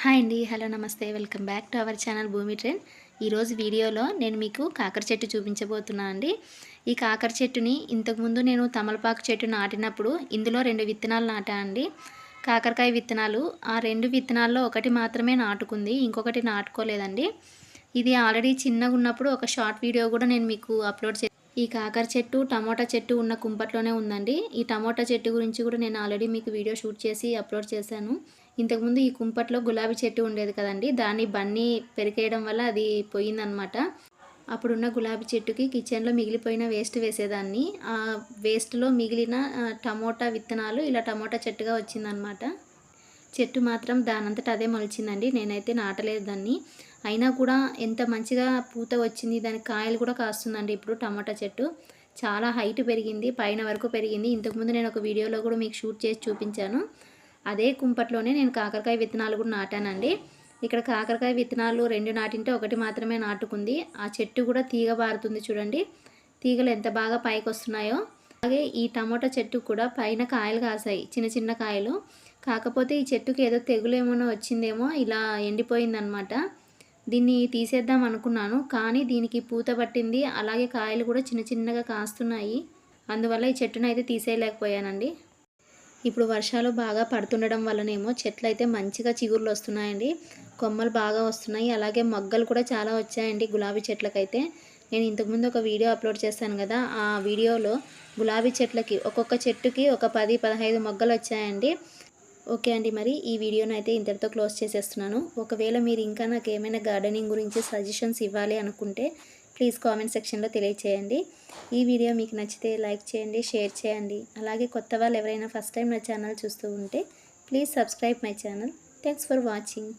Hi అండి hello నమస్తే. Welcome back to our channel Bhoomi trend. ఈరోజు వీడియోలో నేను మీకు కాకర చెట్టు చూపించబోతున్నా అండి. ఈ కాకర చెట్టుని ఇంతకుముందు నేను తమలపాకు చెట్టు నాటినప్పుడు ఇందులో రెండు విత్తనాలు నాటా అండి. కాకరకాయ విత్తనాలు ఆ రెండు విత్తనాల్లో ఒకటి మాత్రమే నాటుకుంది ఇంకొకటి నాటుకోలేదండి. ఇది ఆల్రెడీ చిన్నగా ఉన్నప్పుడు ఒక షార్ట్ వీడియో కూడా నేను మీకు అప్లోడ్ చే ఈ కాకర చెట్టు టమోటా చెట్టు ఉన్న కుంపట్లోనే ఉందండి. ఈ టమోటా చెట్టు గురించి కూడా నేను ఆల్రెడీ మీకు వీడియో షూట్ చేసి అప్లోడ్ చేశాను. ఇంతకుముందు ఈ కుంపట్లో గులాబీ చెట్టు ఉండేది కదండి దాన్ని బన్నీ పెరికేయడం వల్ల అది పోయిందనమాట అప్పుడున్న గులాబీ చెట్టుకి కిచెన్లో మిగిలిపోయిన వేస్ట్ వేసేదాన్ని. ఆ వేస్ట్లో మిగిలిన టమోటా విత్తనాలు ఇలా టమోటా చెట్టుగా వచ్చిందనమాట చెట్టు మాత్రం దానంతట అదే మొలిచిందండి నేనైతే నాటలేదు దాన్ని. అయినా కూడా ఎంత మంచిగా పూత వచ్చింది దాని కాయలు కూడా కాస్తుందండి ఇప్పుడు టమాటా చెట్టు. చాలా హైట్ పెరిగింది పైన వరకు పెరిగింది. ఇంతకుముందు నేను ఒక వీడియోలో కూడా మీకు షూట్ చేసి చూపించాను. అదే కుంపట్లోనే నేను కాకరకాయ విత్తనాలు కూడా నాటానండి. ఇక్కడ కాకరకాయ విత్తనాలు రెండు నాటింటే ఒకటి మాత్రమే నాటుకుంది. ఆ చెట్టు కూడా తీగ బారుతుంది చూడండి. తీగలు ఎంత బాగా పైకి వస్తున్నాయో అలాగే ఈ టమోటా చెట్టు కూడా పైన కాయలు కాసాయి చిన్న చిన్న కాయలు. కాకపోతే ఈ చెట్టుకి ఏదో తెగులు ఏమైనా వచ్చిందేమో ఇలా ఎండిపోయిందనమాట. దీన్ని తీసేద్దాం అనుకున్నాను కానీ దీనికి పూత పట్టింది. అలాగే కాయలు కూడా చిన్న చిన్నగా కాస్తున్నాయి. అందువల్ల ఈ చెట్టును అయితే తీసేయలేకపోయానండి. ఇప్పుడు వర్షాలు బాగా పడుతుండడం వల్లనేమో చెట్లు అయితే మంచిగా చిగుర్లు వస్తున్నాయండి కొమ్మలు బాగా వస్తున్నాయి. అలాగే మొగ్గలు కూడా చాలా వచ్చాయండి గులాబీ చెట్లకైతే. నేను ఇంతకుముందు ఒక వీడియో అప్లోడ్ చేశాను కదా ఆ వీడియోలో గులాబీ చెట్లకి ఒక్కొక్క చెట్టుకి ఒక పది పదహైదు మొగ్గలు వచ్చాయండి. ఓకే అండి మరి ఈ వీడియోని అయితే ఇంతటితో క్లోజ్ చేసేస్తున్నాను. ఒకవేళ మీరు ఇంకా నాకు ఏమైనా గార్డెనింగ్ గురించి సజెషన్స్ ఇవ్వాలి అనుకుంటే ప్లీజ్ కామెంట్ సెక్షన్లో తెలియచేయండి. ఈ వీడియో మీకు నచ్చితే లైక్ చేయండి షేర్ చేయండి. అలాగే కొత్త వాళ్ళు ఎవరైనా ఫస్ట్ టైం నా ఛానల్ చూస్తూ ఉంటే please subscribe my channel. Thanks for watching